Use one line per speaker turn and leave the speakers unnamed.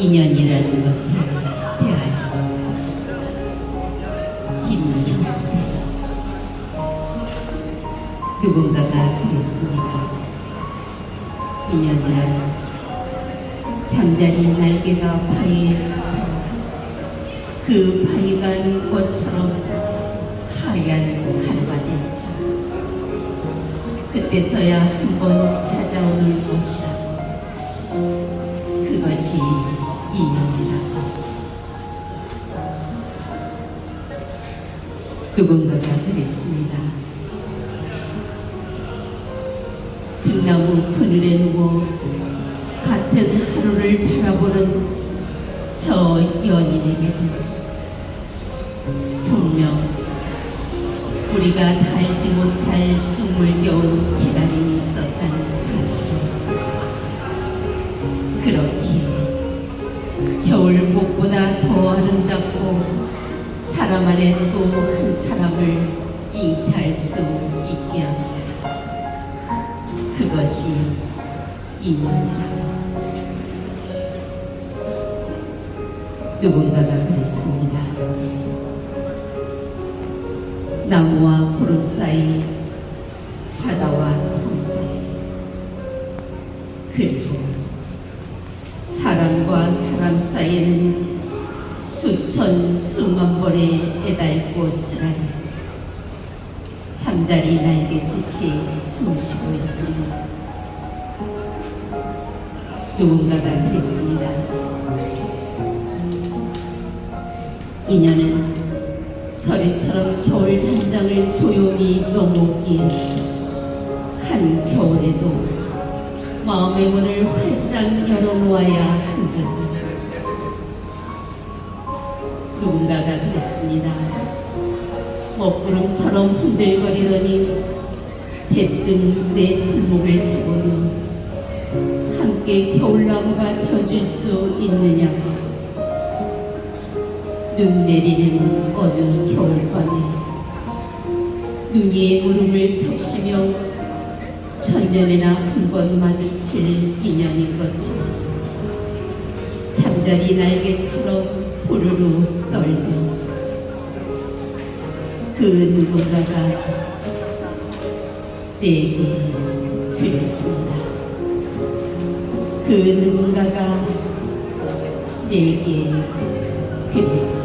인연이라는 것에 대하여 김형태 누군가가 그랬습니다. 인연이란 잠자리 날개가 바위에 스쳐 그 바위간 꽃처럼 하얀 되죠. 그때서야 한번 찾아오는 것이라 그것이 인연이라고 누군가가 그랬습니다. 등나무 그늘에 누워 같은 하루를 바라보는 저 연인에게도 분명 우리가 달지 못할 눈물겨운 기다림이 있었다는 사실을 그렇기에 겨울복보다 더 아름답고 사람 안에 또 한 사람을 잉태할 수 있게 합니다. 그것이 인연이라고 누군가가 그랬습니다. 나무와 구름 사이 바다와 섬 사이 그리고 사람과 사람 사이에는 수천 수만 번의 애달고 쓰라리 잠자리 날갯짓이 숨쉬고 있습니다. 누군가가 그랬습니다. 인연은 서리처럼 겨울 단장을 조용히 넘어오기에 한 겨울에도 마음의 문을 활짝 열어놓아야 한다. 누군가가 그랬습니다. 먹구름처럼 흔들거리더니 대뜸 내 손목을 잡으니 함께 겨울나무가 되어줄 수 있느냐고 눈 내리는 어느 겨울밤에 눈 위에 무릎을 적시며 천년에나 한 번 마주칠 인연인 것처럼 잠자리 날개처럼 부르르 떨며 그 누군가가 내게 그랬습니다. 그 누군가가 내게 그랬습니다.